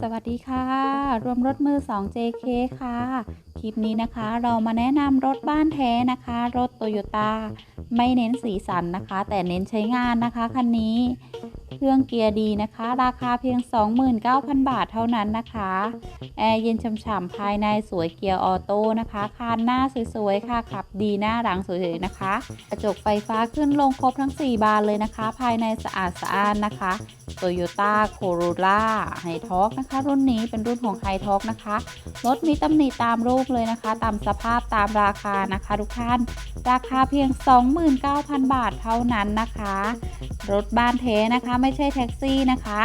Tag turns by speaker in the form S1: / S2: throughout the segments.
S1: สวัสดีค่ะ รวมรถมือ 2 JK ค่ะ คลิปนี้นะคะเรามาแนะนำรถบ้านแท้นะคะ รถโตโยต้าไม่เน้นสีสันนะคะ แต่เน้นใช้งานนะคะคันนี้ เครื่องเกียร์ดีนะคะ ราคาเพียง 29,000 บาทเท่านั้นนะคะ แอร์เย็นฉ่ำๆภายในสวยเกียร์ออโต้นะคะ คานหน้าสวยๆค่ะ ขับดีหน้าหลังสวยๆนะคะ กระจกไฟฟ้าขึ้นลงครบทั้ง 4 บานเลยนะคะ ภายในสะอาดสะอ้านนะคะ Toyota Corolla ไฮท็อกนะคะ รุ่นนี้เป็นรุ่นของไฮท็อกนะคะ รถมีตำหนิตามรูปเลยนะคะ ตามสภาพตามราคานะคะ ทุกท่าน ราคาเพียง 29,000 บาทเท่านั้นนะคะ รถบ้านเทนะคะ ไม่ใช่แท็กซี่นะคะ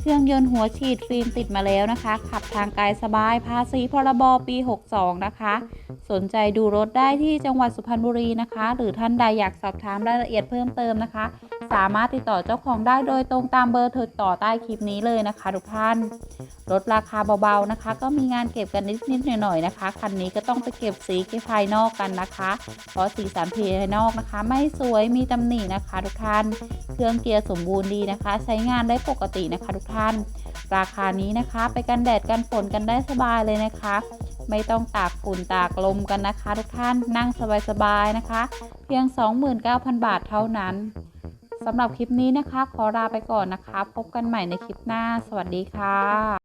S1: เครื่องยนต์หัวฉีดฟิล์มติดมาแล้วนะคะ ขับทางไกลสบาย ภาษีพรบปี 62 นะคะ สนใจดูรถได้ที่จังหวัดสุพรรณบุรีนะคะ หรือท่านใดอยากสอบถามรายละเอียดเพิ่มเติมนะคะ สามารถติดต่อเจ้าของได้โดยตรงตามเบอร์ติดต่อใต้คลิปนี้เลยนะคะทุกท่านรถราคาเบาๆนะคะ ก็มีงานเก็บกันนิดๆหน่อยๆนะคะคันนี้ก็ต้องไปเก็บสีภายนอกกันนะคะ เพราะสีสันภายนอกนะคะ ไม่สวยมีตำหนินะคะทุกท่าน เครื่องเกียร์สมบูรณ์ดีนะคะ ใช้งานได้ปกตินะคะทุกท่าน ราคานี้นะคะ ไปกันแดดกันฝนกันได้สบายเลยนะคะ ไม่ต้องตากฝุ่นตากลมกันนะคะ ทุกท่านนั่งสบายๆนะคะ เพียง 29,000 บาทเท่านั้น สำหรับคลิปนี้นะคะ ขอลาไปก่อนนะคะ พบกันใหม่ในคลิปหน้า สวัสดีค่ะ